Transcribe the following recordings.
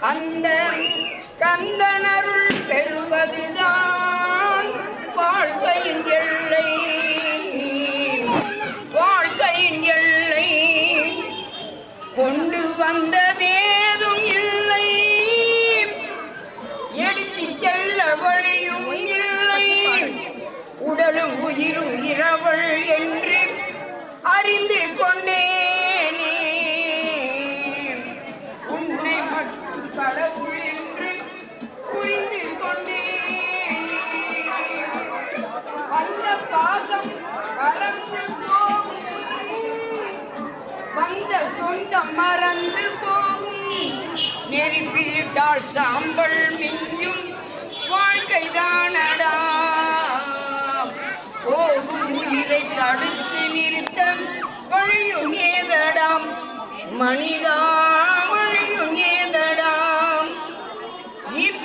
அந்த கந்தனருள் பெறுவதுதான் வாழ்க்கையின் எல்லை. வாழ்க்கையின் எல்லை கொண்டு வந்ததேதும் இல்லை. எடுத்து செல்ல வழியும் இல்லை. உடலும் உயிரும் இரவள் என்று அறிந்து மறந்து போகும். நெருப்பிட்டால் சாம்பல் மிஞ்சும். வாழ்க்கை தானடா போகும் உயிரை தடுத்து நிறுத்த வழியும் ஏதடாம். மனிதா வழியும் ஏதடாம். இப்ப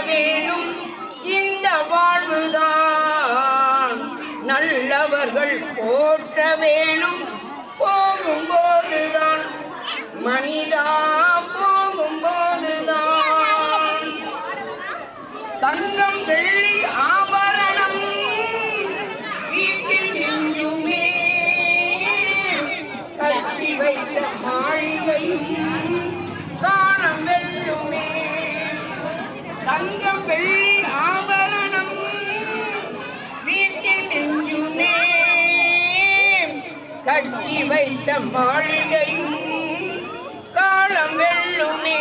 வேணும். இந்த வாழ்வுதான் நல்லவர்கள் போற்ற வேணும். போகும்போதுதான் மனிதா கட்டி வைத்த மாளிகையும் காலம் வெல்லுமே.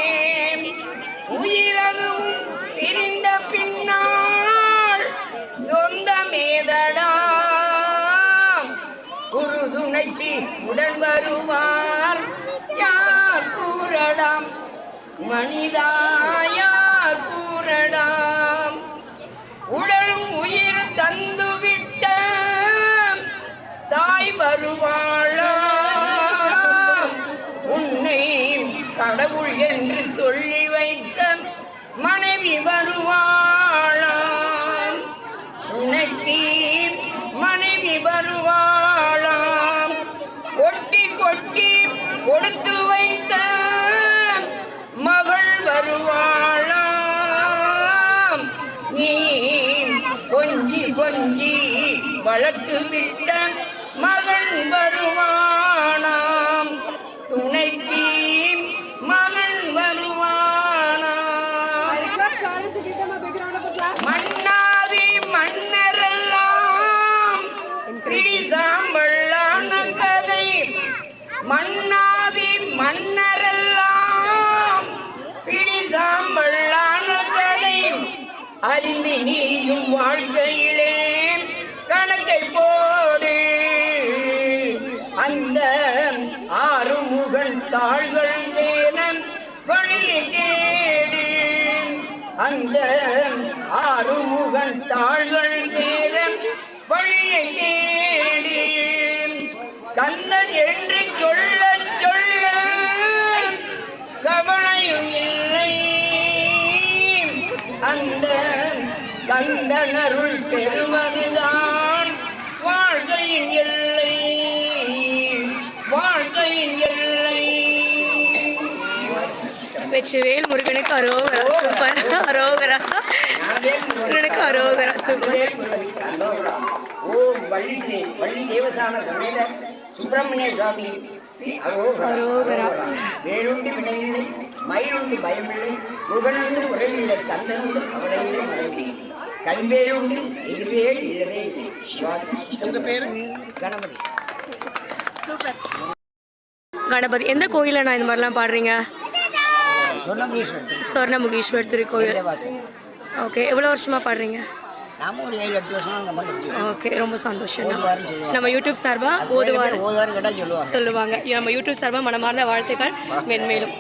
உயிரதுவும் பிரிந்த பின்னால் சொந்தமேதடா உறுதுணைக்கு உடன் வருவார். யார் கூறடாம் மனிதா யார் கூறடாம் என்று சொல்லி வைத்த மனைவி வருவாளாம். உனக்கு மனைவி வருவாளாம். கொட்டி கொட்டி கொடுத்து வைத்த மகள் வருவாளாம். நீ கொஞ்சி கொஞ்சி வளர்த்து விட்ட அறிந்து நீயும் வாழ்க்கையிலே கணக்கை போடு. அந்த ஆறுமுகன் தாள்கள் சேனன் வழியை தேடு. அந்த ஆறுமுகன் தாள்கள் சேர வழியை தேடி. கந்தன் என்று கந்தனருள் பெறுவதுதான். வாழ்க்கையின் எல்லை. வாழ்க்கையின் எல்லை. வெற்றிவேல் முருகனுக்கு அரோகரா. சூப்பர். அரோகரா. முருகனுக்கு அரோகரா. சூப்பர். ஓம் வள்ளி வள்ளி தேவசான சமேத சுப்பிரமணிய சுவாமி. அரோகரா. வேலுண்டு வினையில்லை மயிலுண்டு பயமில்லை முகனுண்டு குறைவில்லை கந்தனுண்டு கவலையில்லை மறைவில்லை எதிர்வேல் கணபதி. கணபதி எந்த கோயிலில் நான் இந்த மாதிரிலாம் பாடுறீங்க? சொர்ணமுகீஸ்வர் திருக்கோயில் ஓகே எவ்வளோ வருஷமா பாடுறீங்க? ஓகே ரொம்ப சந்தோஷம். நம்ம யூடியூப் சார்பாக ஓதுவார் ஓதுவார் கேட்டால் சொல்லுவாங்க. சொல்லுவாங்க. நம்ம யூடியூப் சார்பாக மனமார்ந்த வாழ்த்துக்கள். மென்மேலும்.